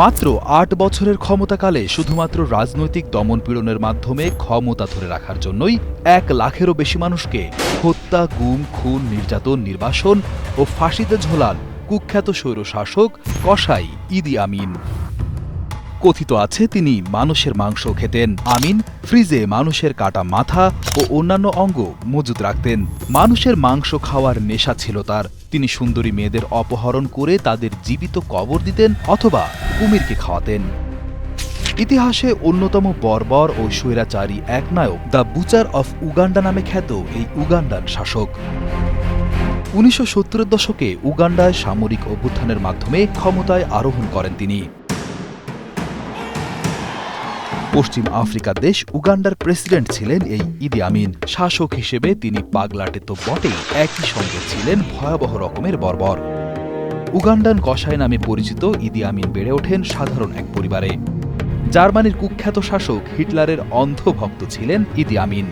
মাত্র আট বছরের ক্ষমতাকালে শুধুমাত্র রাজনৈতিক দমনপীড়নের মাধ্যমে ক্ষমতা ধরে রাখার জন্যই এক লাখেরও বেশি মানুষকে হত্যা, গুম, খুন, নির্যাতন, নির্বাসন ও ফাঁসিতে ঝোলান কুখ্যাত স্বৈরশাসক কসাই ইদি আমিন। কথিত আছে, তিনি মানুষের মাংস খেতেন। আমিন, ফ্রিজে মানুষের কাটা মাথা ও অন্যান্য অঙ্গ মজুত রাখতেন। মানুষের মাংস খাওয়ার নেশা ছিল তার। তিনি সুন্দরী মেয়েদের অপহরণ করে তাদের জীবিত কবর দিতেন অথবা কুমিরকে খাওয়াতেন। ইতিহাসে অন্যতম বর্বর ও স্বৈরাচারী এক নায়ক, দ্য বুচার অফ উগান্ডা নামে খ্যাত এই উগান্ডার শাসক। উনিশশো দশকে উগান্ডায় সামরিক অভ্যুত্থানের মাধ্যমে ক্ষমতায় আরোহণ করেন তিনি। পশ্চিম আফ্রিকার দেশ উগান্ডার প্রেসিডেন্ট ছিলেন এই ইদি আমিন। শাসক হিসেবে তিনি পাগলাটে তো বটেই একই সঙ্গে ছিলেন ভয়াবহ রকমের বর্বর। উগান্ডান কসাই নামে পরিচিত ইদি আমিন বেড়ে ওঠেন সাধারণ এক পরিবারে। জার্মানির কুখ্যাত শাসক হিটলারের অন্ধভক্ত ছিলেন ইদি আমিন।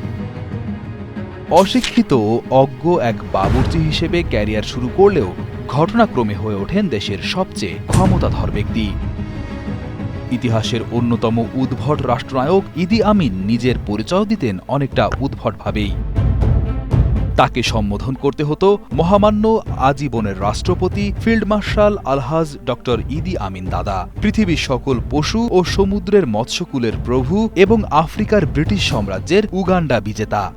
অশিক্ষিত অজ্ঞ এক বাবুর্চি হিসেবে ক্যারিয়ার শুরু করলেও ঘটনাক্রমে হয়ে ওঠেন দেশের সবচেয়ে ক্ষমতাধর ব্যক্তি। ইতিহাসের অন্যতম উদ্ভট রাষ্ট্রনায়ক ইদি আমিন নিজের পরিচয় দিতেন অনেকটা উদ্ভটভাবেই। তাকে সম্বোধন করতে হতো মহামান্য আজীবনের রাষ্ট্রপতি, ফিল্ড মার্শাল আলহাজ ডক্টর ইদি আমিন দাদা। পৃথিবীর সকল পশু ও সমুদ্রের মৎস্যকুলের প্রভু এবং আফ্রিকার ব্রিটিশ সাম্রাজ্যের উগান্ডা বিজেতা।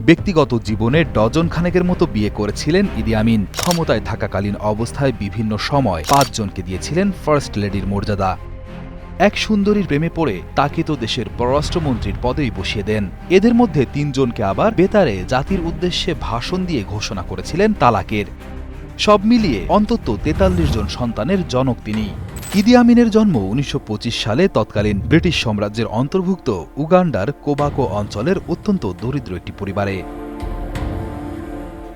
ব্যক্তিগত জীবনে ডজন খানেকের মতো বিয়ে করেছিলেন ইদি আমিন। ক্ষমতায় থাকাকালীন অবস্থায় বিভিন্ন সময় পাঁচজনকে দিয়েছিলেন ফার্স্ট লেডির মর্যাদা। এক সুন্দরীর প্রেমে পড়ে তাকে তো দেশের পররাষ্ট্রমন্ত্রীর পদেই বসিয়ে দেন। এদের মধ্যে তিনজনকে আবার বেতারে জাতির উদ্দেশ্যে ভাষণ দিয়ে ঘোষণা করেছিলেন তালাকের। সব মিলিয়ে অন্তত তেতাল্লিশ জন সন্তানের জনক তিনি। ইদি আমিনের জন্ম উনিশশো পঁচিশ সালে তৎকালীন ব্রিটিশ সাম্রাজ্যের অন্তর্ভুক্ত উগান্ডার কোবাকো অঞ্চলের অত্যন্ত দরিদ্র একটি পরিবারে।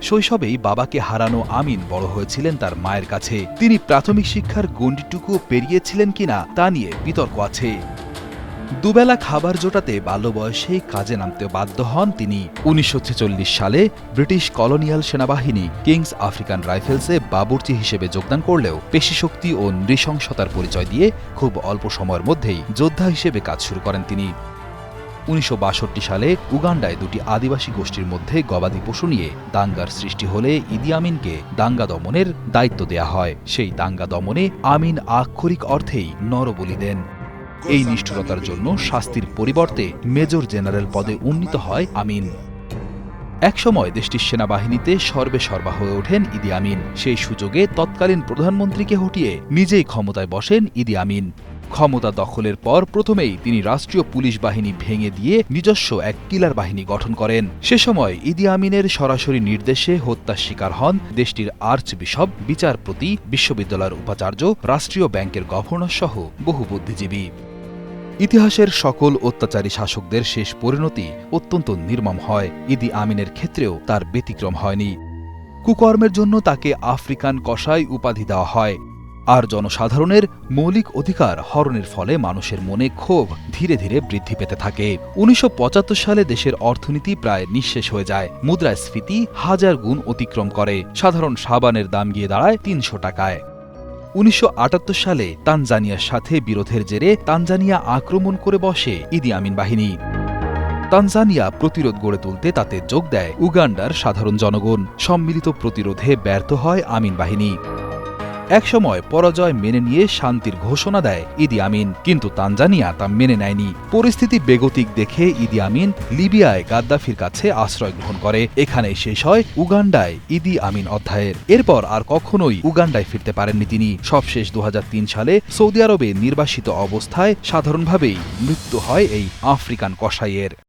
শৈশবেই বাবাকে হারানো আমিন বড় হয়েছিলেন তার মায়ের কাছে। তিনি প্রাথমিক শিক্ষার গণ্ডিটুকুও পেরিয়েছিলেন কিনা তা নিয়ে বিতর্ক আছে। দুবেলা খাবার জোটাতে বাল্য বয়সেই কাজে নামতে বাধ্য হন তিনি। উনিশশো ছেচল্লিশ সালে ব্রিটিশ কলোনিয়াল সেনাবাহিনী কিংস আফ্রিকান রাইফেলসে বাবুর্চি হিসেবে যোগদান করলেও পেশিশক্তি ও নৃশংসতার পরিচয় দিয়ে খুব অল্প সময়ের মধ্যেই যোদ্ধা হিসেবে কাজ শুরু করেন তিনি। উনিশশো বাষট্টি সালে উগান্ডায় দুটি আদিবাসী গোষ্ঠীর মধ্যে গবাদি পশু নিয়ে দাঙ্গার সৃষ্টি হলে ইদি আমিনকে দাঙ্গা দমনের দায়িত্ব দেয়া হয়। সেই দাঙ্গা দমনে আমিন আক্ষরিক অর্থেই নরবলি দেন। এই নিষ্ঠুরতার জন্য শাস্তির পরিবর্তে মেজর জেনারেল পদে উন্নীত হয় আমিন। একসময় দেশটির সেনাবাহিনীতে সর্বে সর্বা হয়ে ওঠেন ইদি আমিন। সেই সুযোগে তৎকালীন প্রধানমন্ত্রীকে হটিয়ে নিজেই ক্ষমতায় বসেন ইদি আমিন। ক্ষমতা দখলের পর প্রথমেই তিনি রাষ্ট্রীয় পুলিশ বাহিনী ভেঙে দিয়ে নিজস্ব এক কিলার বাহিনী গঠন করেন। সে সময় ইদি আমিনের সরাসরি নির্দেশে হত্যার শিকার হন দেশটির আর্চ বিশপ বিচারপতি, বিশ্ববিদ্যালয়ের উপাচার্য, রাষ্ট্রীয় ব্যাংকের গভর্নর সহ বহু বুদ্ধিজীবী। ইতিহাসের সকল অত্যাচারী শাসকদের শেষ পরিণতি অত্যন্ত নির্মম হয়। ইদি আমিনের ক্ষেত্রেও তার ব্যতিক্রম হয়নি। কুকর্মের জন্য তাকে আফ্রিকান কসাই উপাধি দেওয়া হয়। আর জনসাধারণের মৌলিক অধিকার হরণের ফলে মানুষের মনে ক্ষোভ ধীরে ধীরে বৃদ্ধি পেতে থাকে। উনিশশো পঁচাত্তর সালে দেশের অর্থনীতি প্রায় নিঃশেষ হয়ে যায়। মুদ্রাস্ফীতি হাজার গুণ অতিক্রম করে। সাধারণ সাবানের দাম গিয়ে দাঁড়ায় তিনশো টাকায়। উনিশশো আটাত্তর সালে তানজানিয়ার সাথে বিরোধের জেরে তানজানিয়া আক্রমণ করে বসে ইদি আমিন বাহিনী। তানজানিয়া প্রতিরোধ গড়ে তুলতে তাতে যোগ দেয় উগান্ডার সাধারণ জনগণ। সম্মিলিত প্রতিরোধে ব্যর্থ হয় আমিন বাহিনী। একসময় পরাজয় মেনে নিয়ে শান্তির ঘোষণা দেয় ইদি আমিন। কিন্তু তানজানিয়া তা মেনে নেয়নি। পরিস্থিতি বেগতিক দেখে ইদি আমিন লিবিয়ায় গাদ্দাফির কাছে আশ্রয় গ্রহণ করে। এখানেই শেষ হয় উগান্ডায় ইদি আমিন অধ্যায়ের। এরপর আর কখনোই উগান্ডায় ফিরতে পারেননি তিনি। সবশেষ দু হাজার তিন সালে সৌদি আরবে নির্বাসিত অবস্থায় সাধারণভাবেই মৃত্যু হয় এই আফ্রিকান কসাইয়ের।